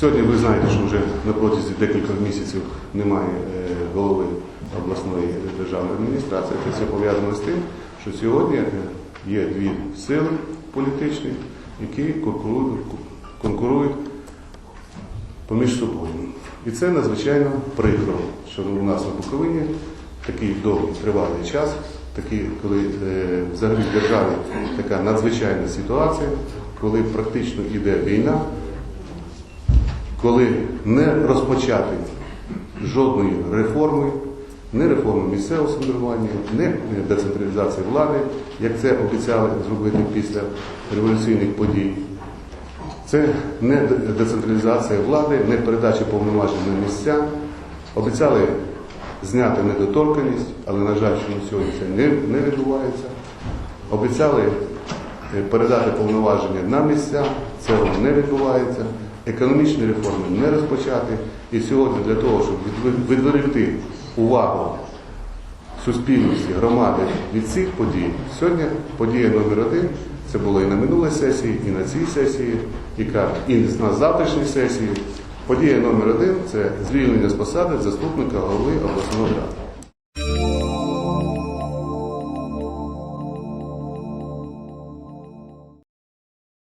Сьогодні ви знаєте, що вже на протязі декількох місяців немає е, голови обласної державної адміністрації. Це все пов'язано з тим, що сьогодні е, є дві сили політичні, які конкурують, поміж собою. І це надзвичайно прикро, що у нас на Буковині такий довгий тривалий час, такий, коли е, взагалі в державі така надзвичайна ситуація, коли практично йде війна, коли не розпочати жодної реформи, не реформи місцевого самоврядування, не децентралізації влади, як це обіцяли зробити після революційних подій. Це не децентралізація влади, не передача повноважень на місця. Обіцяли зняти недоторканність, але, на жаль, що на сьогодні це не, не відбувається. Обіцяли е, передати повноваження на місця, цього не відбувається. Економічні реформи не розпочати. І сьогодні для того, щоб відве- відволікти увагу суспільності, громади від цих подій. Сьогодні подія номер один. Це було і на минулій сесії, і на цій сесії, яка і на завтрашній сесії. Подія номер один це звільнення з посади заступника голови обласної ради.